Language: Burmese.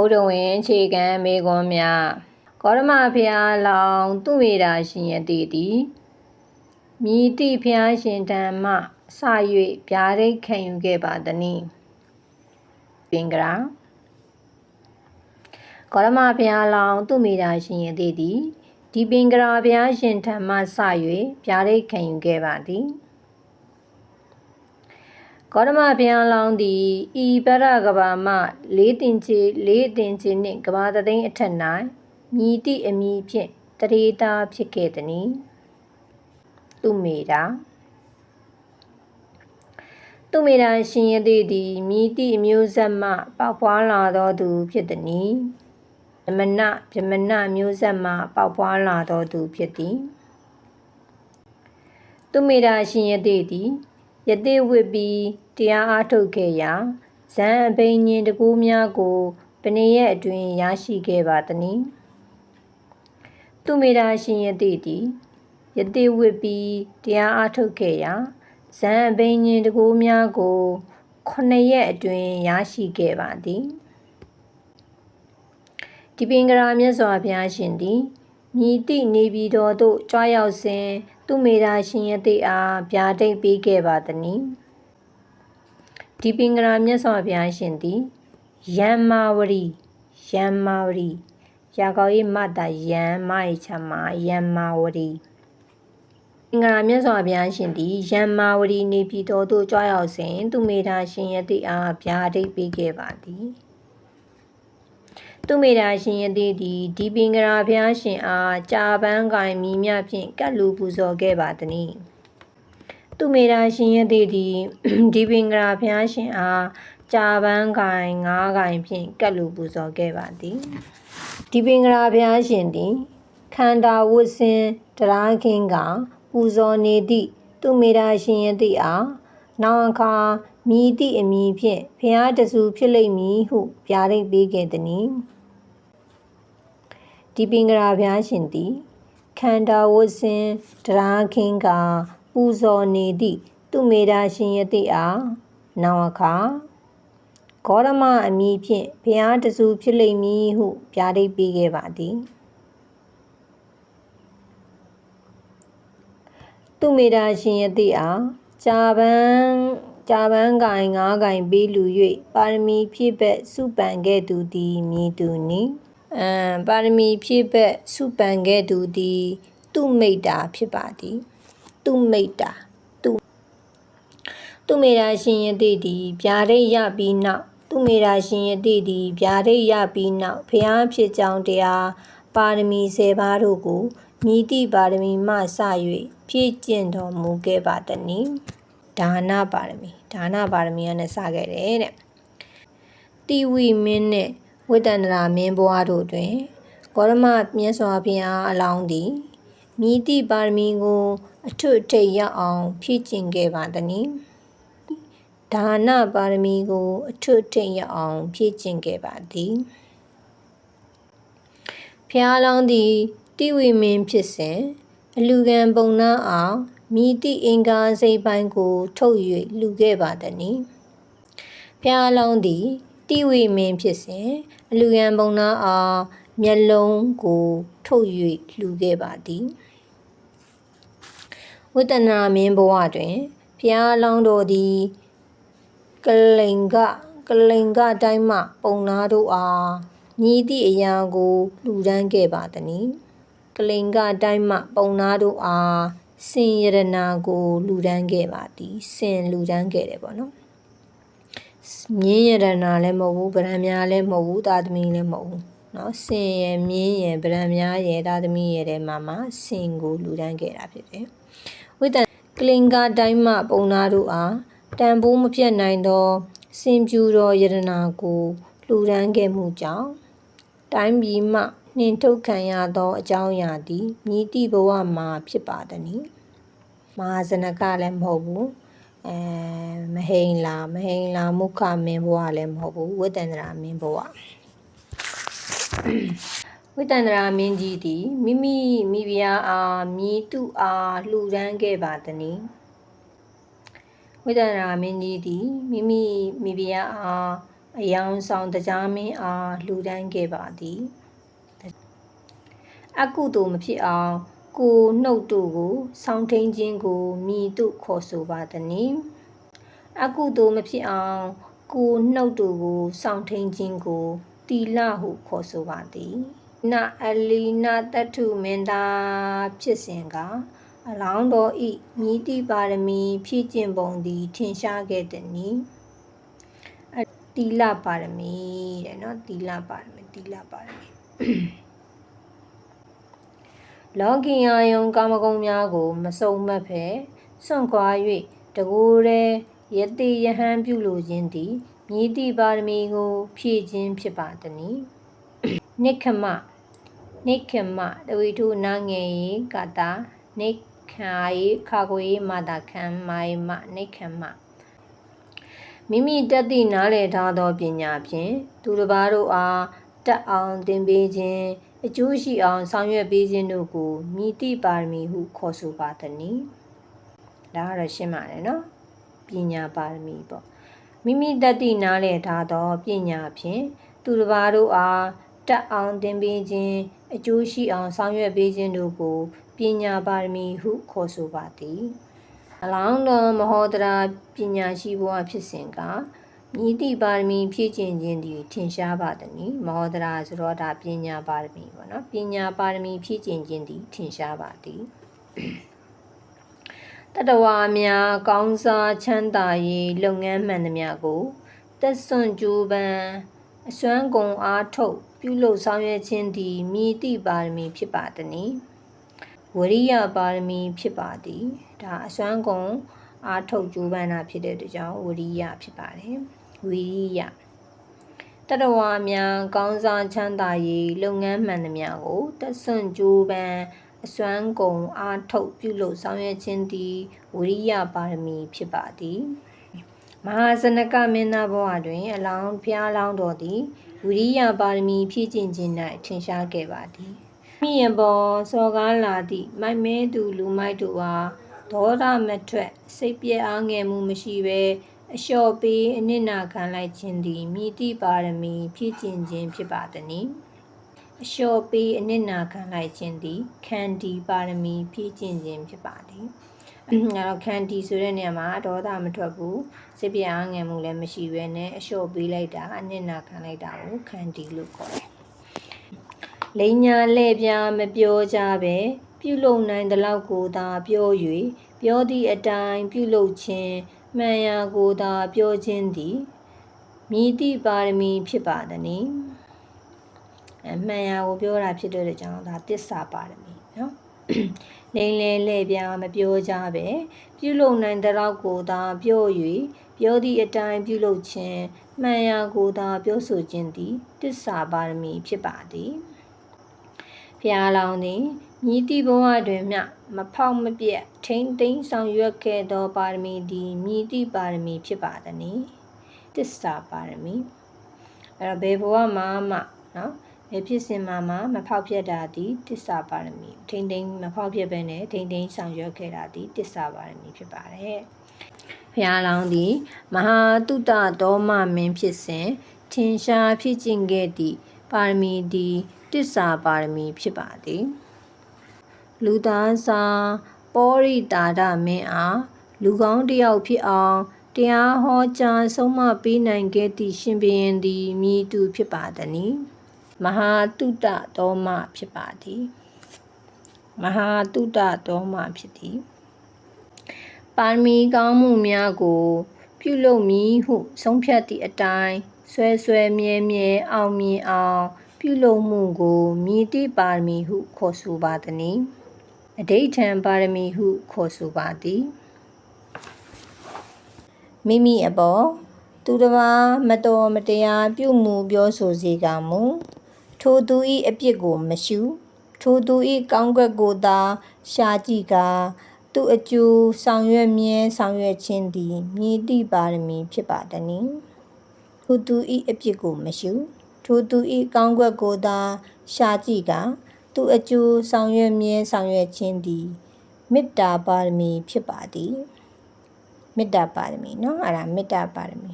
ဗုဒ္ဓဝင်ခြေကံမေကွန်များကောရမဖျားလောင်သူဝေရာရှင်ယတိတိမြည်တိဖျားရှင်ဓမ္မစ၍ဗျာဒိတ်ခံယူခဲ့ပါတည်းပင်္ဂရာကောရမဘုရားလောင်းသူမိတာရှင်ရသည်သည်ဒီပင်္ဂရာဘုရားရှင်ထံမှစ၍ဗျာဒိတ်ခံယူခဲ့ပါသည် ကောရမဘုရားလောင်းသည်ဤပရကဘာမလေးတင်ချေလေးတင်ချေနှင့်ကဘာတသိန်းအထက်၌မြည်တိအမိဖြင့်တရေတာဖြစ်ခဲ့သည်သူမိတာသူမေရာရှင်ရသည်သည်မြည်တိအမျိုးဆက်မှပေါဖွာလာသောသူဖြစ်သည်။ဗမနဗမနမျိုးဆက်မှပေါဖွာလာသောသူဖြစ်သည်။သူမေရာရှင်ရသည်သည် ယတိဝိပီတရားအားထုတ်ခဲ့ရာဇံအဘိညာဉ်တကူများကိုပနေရဲ့အတွင်ရရှိခဲ့ပါသည်။သူမေရာရှင်ရသည်သည်ယတိဝိပီတရားအားထုတ်ခဲ့ရာဇံအဘိညာဉ်တကူများကိုခုနှစ်ရက်အတွင်းရရှိခဲ့ပါသည်ဒီပင်ကရာမြတ်စွာဘုရားရှင်သည်မြည်တိနေပြည်တော်သို့ကြွားရောက်စဉ် သူမေရာရှင်ယတိအားဗျာဒိတ်ပေးခဲ့ပါသည်ဒီပင်ကရာမြတ်စွာဘုရားရှင်သည်ယမ္မာဝရီယမ္မာဝရီရာကောဤမတ္တယံမိုက်ချမယမ္မာဝရီအင်္ဂါမြတ်စွာဘုရားရှင်သည်ယမ္မာဝရီနေပြည်တော်သို့ကြွရောက်စဉ်သူမေတာရှင်ယတိအားဗျာဒိတ်ပေးခဲ့ပါသည် သူမေတာရှင်ယတိသည်ဒီပင်္ဂရာဘုရားရှင်အားကြာပန်းကင်မိမြဖြင့်ကတ်လူပူဇော်ခဲ့ပါသည်သူမေတာရှင်ယတိသည်ဒီပင်္ဂရာဘုရားရှင်အားကြာပန်းကင်ငါးကင်ဖြင့်ကတ်လူပူဇော်ခဲ့ပါသည်ဒီပင်္ဂရာဘုရားရှင်သည်ခန္ဓာဝတ်စင်တရားခင်ကပူဇော်နေသည့်သူမေရာရှင်ယတိအားနောက်အခါမြည်သည့်အမည်ဖြင့်ဖျားတစုဖြစ်လိမ့်မည်ဟုဗျာဒိတ်ပေးခဲ့သည် ဒီပင်္ဂရာဘုရားရှင်သည်ခန္ဓာဝတ်စဉ်တရားခင်ကပူဇော်နေသည့်သူမေရာရှင်ယတိအားနောက်အခါဂေါရမအမည်ဖြင့်ဘုရားတစုဖြစ်လိမ့်မည်ဟုဗျာဒိတ်ပေးခဲ့ပါသည်သူမေတာရှင်ယတိအားကြာပန်းကြာပန်းကင်ငါးကင်ပေးလူ၍ပါရမီဖြည့်ဘက်စုပန်ခဲ့သူသည်မြည်သူနိ အမ်ပါရမီဖြည့်ဘက်စုပန်ခဲ့သူသည်သူမိတ်တာဖြစ်ပါသည်သူမိတ်တာသူသူမေတာရှင်ယတိသည်ဗျာဒိတ်ရပြီးနောက်သူမေတာရှင်ယတိသည်ဗျာဒိတ်ရပြီးနောက်ဖျားဖြစ်ကြောင်းတရားပါရမီ၁၀ပါးတို့ကိုမြည်သည့်ပါရမီမှစ၍ဖြည့်ကျင့်တော်မူခဲ့ပါတည်းဒါနပါရမီဒါနပါရမီကနဲ့စခဲ့တယ်တဲ့တိဝိမင်းနဲ့ ဝိတ္တန္တရာမင်းဘွားတို့တွင်ဂေါရမမြတ်စွာဘုရားအလောင်းသည်မြည်သည့်ပါရမီကို အထွတ်ထိပ်ရအောင် ဖြည့်ကျင့်ခဲ့ပါတည်းဒါနပါရမီကို အထွတ်ထိပ်ရအောင် ဖြည့်ကျင့်ခဲ့ပါသည်ဖျားလောင်းသည်တိဝိမင်းဖြစ်စဉ်အလူကံပုံနာအောင်မိတိအင်္ဂါစိတ်ပိုင်းကို ထုတ်၍လူခဲ့ပါသည်။ဖျားလုံးသည် တိဝိမင်းဖြစ်စဉ်အလူကံပုံနာအောင်မျက်လုံးကိုထုတ်၍လူခဲ့ပါသည်။ဝိတ္တနာမင်းဘဝတွင်ဖျားလောင်းတော်သည်ကလိန်ကကလိန်ကတိုင်းမှ ပုံနာတို့အားညီသည့်အရာကိုလှူဒန်းခဲ့ပါသည်။ကလိန်ကအတိုင်းမှ ပုံနာတို့အားစင်ရတနာကိုလူဒန်းခဲ့ပါသည်စင်လူဒန်းခဲ့တယ်ပေါ့နော် မြင်းရတနာလည်းမဟုတ်ဘူးဗရံများလည်းမဟုတ်ဘူးသာသမီလည်းမဟုတ်ဘူးเนาะစင်ရမြင်းရဗရံများရသာသမီရတဲ့မှာမှာစင်ကိုလူဒန်းခဲ့တာဖြစ်တယ်ဝိတ္တကလင်္ကာတိုင်းမှပုံနာတို့အားတန်ဖိုးမပြတ်နိုင်သောစင်ပြူတော်ယရနာကိုလူဒန်းခဲ့မှုကြောင့်တိုင်းပြည်မှနှင်ထုတ်ခံရသောအကြောင်းအရာသည်မြည်သည့်ဘဝမှာဖြစ်ပါသည်။မဟာဇနကလည်းမဟုတ်ဘူး။အဲမ ဟိန်လာမဟိန်လာမုခမင်းဘဝလည်းမဟုတ်ဘူးဝိတန္တရာမင်းဘဝ။ဝိတန္တရာမင်းကြီးသည်မိမိမိဖုရားအားမြည်သူအားလှူဒန်းခဲ့ပါသည်။ဝိတန္တရာမင်းကြီးသည်မိမိမိဖုရားအားအယောင်ဆောင်တရားမင်းအားလှူဒန်းခဲ့ပါသည်အကုသို့မဖြစ်အောင်ကိုနှုတ်တို့ကို ဆောင်းထိန်ခြင်းကိုမိတို့ခေါ်ဆိုပါသည်။ အကုသို့မဖြစ်အောင်ကိုနှုတ်တို့ကိုဆောင်းထိန်ခြင်းကိုတီလဟုခေါ်ဆိုပါသည်။နအလီနာတထုမင်သားဖြစ်စဉ်ကအလောင်းတော်ဤမိတိပါရမီ ဖြည့်ကျင့်ပုံသည်ထင်ရှားခဲ့သည်။တီလပါရမီတဲ့နော်တီလပါရမီတီလပါရမီလောကီယာယုံကာမဂုဏ်များကို မစုံမက်ဖဲစွန့်ခွာ၍တကူရဲ ယတိယဟန်ပြုလိုခြင်းသည်မြည်တိပါရမီကို ဖြည့်ခြင်းဖြစ်ပါသည်။နိခမနိခမတဝိထုနာငယ်ရေကတာနိခာယေခါကိုယေမာတာခံမိုင်မနိခမမိမိတက်သည့်နားလည်ထားသောပညာဖြင့်သူတစ်ပါးတို့အားတက်အောင်သင်ပေးခြင်းအကျိုးရှိအောင်ဆောင်ရွက်ပေးခြင်းတို့ကိုမြည်တိပါရမီဟုခေါ်ဆိုပါသည်။ဒါကတော့ရှင်းပါတယ်နော်။ ပညာပါရမီပေါ့။မိမိတတ်သည့်နားလည်ထားသောပညာဖြင့်သူတစ်ပါးတို့အားတက်အောင်သင်ပေးခြင်းအကျိုးရှိအောင်ဆောင်ရွက်ပေးခြင်းတို့ကိုပညာပါရမီဟုခေါ်ဆိုပါသည်။အလောင်းတော်မဟောတရာပညာရှိဘဝဖြစ်စဉ်ကမြည်တိပါရမီဖြည့်ကျင့်ခြင်းသည်ထင်ရှားပါသည်။မဟောဒရာဆိုတော့ဒါပညာပါရမီပေါ့နော်။ပညာပါရမီဖြည့်ကျင့်ခြင်းသည်ထင်ရှားပါသည်။ တတဝါများကောင်းစားချမ်းသာရေးလုပ်ငန်းမှန်သမျှကိုတက်စွန့်ကြိုးပမ်းအစွမ်းကုန်အားထုတ်ပြုလုပ်ဆောင်ရွက်ခြင်းသည်မြည်တိပါရမီဖြစ်ပါသည်။ဝရိယပါရမီဖြစ်ပါသည်။ဒါအစွမ်းကုန်အားထုတ်ကြိုးပမ်းတာဖြစ်တဲ့အတွက်ကြောင့်ဝရိယဖြစ်ပါတယ်။ဝီရိယတတဝါများကောင်းစားချမ်းသာရေးလုပ်ငန်းမှန်သမျှကိုတက်ဆွန့်ကြိုးပမ်း အစွမ်းကုန်အားထုတ်ပြုလုပ်ဆောင်ရွက်ခြင်းသည်ဝိရိယပါရမီဖြစ်ပါသည်မဟာဇနကမင်းသားဘဝတွင် အလောင်းဖျားလောင်းတော်သည်ဝိရိယပါရမီဖြည့်ကျင့်ခြင်း၌ထင်ရှားခဲ့ပါသည်မိယဘောစောကားလာသည့်မိုက်မဲသူလူမိုက်တို့အားဒေါသမထွက်စိတ်ပြည့်အားငယ်မှုမရှိဘဲအလျှော့ပေးအနစ်နာခံလိုက်ခြင်းသည်မြည်တိပါရမီဖြည့်ကျင်ခြင်းဖြစ်ပါသည်။ အလျှော့ပေးအနစ်နာခံလိုက်ခြင်းသည်ခန္တီပါရမီဖြည့်ကျင်ခြင်းဖြစ်ပါသည်။အဲတော့ခန္တီဆိုတဲ့နေရာမှာဒေါသမထွက်ဘူးစိတ်ပြအားငယ်မှုလည်းမရှိဘဲနဲ့အလျှော့ပေးလိုက်တာအနစ်နာခံလိုက်တာကိုခန္တီလို့ခေါ်တယ်။လိညာလဲ့ပြမပြောကြပဲပြုလုပ်နိုင်သလောက်ကိုသာပြော၍ပြောသည့်အတိုင်းပြုလုပ်ခြင်းမှန်ရာကိုသာပြောခြင်းသည်မြည်သည့်ပါရမီဖြစ်ပါသည်။ အမှန်ရာကိုပြောတာဖြစ်တဲ့ကြောင့်ဒါတစ္ဆာပါရမီနော်။လိမ့်လဲလဲပြမပြောကြပဲပြုလုပ်နိုင်တဲ့လောက်ကိုသာပြော၍ပြောသည့်အတိုင်းပြုလုပ်ခြင်းမှန်ရာကိုသာပြောဆိုခြင်းသည်တစ္ဆာပါရမီဖြစ်ပါသည်။ဖျားလောင်းသည်မြည်တိဘဝတွင်မျှမဖောက်မပြက်ထိမ့်သိမ်းဆောင်ရွက်ခဲ့သောပါရမီသည်မြည်တိပါရမီဖြစ်ပါသည်။တစ္ဆာပါရမီအဲ့တော့ဘယ်ဘဝမှာမှနော် ဘယ်ဖြစ်စဉ်မှာမှမဖောက်ပြက်တာသည်တစ္ဆာပါရမီထိမ့်သိမ်းမဖောက်ပြက်ပဲနဲ့ထိမ့်သိမ်းဆောင်ရွက်ခဲ့တာသည်တစ္ဆာပါရမီဖြစ်ပါတယ်။ဘုရားလောင်းသည်မဟာတုတ္တဒေါမမင်းဖြစ်စဉ်ထင်ရှားဖြစ်ကျင့်ခဲ့သည့်ပါရမီသည်တစ္ဆာပါရမီဖြစ်ပါသည်။လူသားစားပောရိတာဒမင်းအားလူကောင်းတယောက်ဖြစ်အောင်တရားဟောကြားဆုံးမပေးနိုင်ခဲ့သည့်ရှင်ဘုရင်သည်မြည်သူဖြစ်ပါသည်။ မဟာတုတ္တတော်မဖြစ်ပါသည်။မဟာတုတ္တတော်မဖြစ်သည်။ပါရမီကောင်းမှုများကို ပြုလုပ်မည်ဟု ဆုံးဖြတ်သည့်အတိုင်းဆွဲဆွဲမြဲမြဲအောင်မြင်အောင် ပြုလုပ်မှုကိုမြည်သည့်ပါရမီဟု ခေါ်ဆိုပါသည်။အဋိဌံပါရမီဟု ခေါ်ဆိုပါသည်မိမိအပေါ်သူတစ်ပါးမတော်မတရားပြုမှုပြောဆိုစေကမူ ထိုသူ၏အပြစ်ကိုမရှုထိုသူ၏ကောင်းကွက်ကိုသာရှာကြည့်ကာသူအကျိုးဆောင်ရွက်မြဲဆောင်ရွက်ခြင်းသည်မြည်သည့်ပါရမီဖြစ်ပါသည်။ထိုသူ၏အပြစ်ကိုမရှုထိုသူ၏ကောင်းကွက်ကိုသာရှာကြည့်ကာသူအကျိုးဆောင်ရွက်မြဲဆောင်ရွက်ခြင်းသည်မေတ္တာပါရမီဖြစ်ပါသည်မေတ္တာပါရမီเนาะအဲ့ဒါမေတ္တာပါရမီ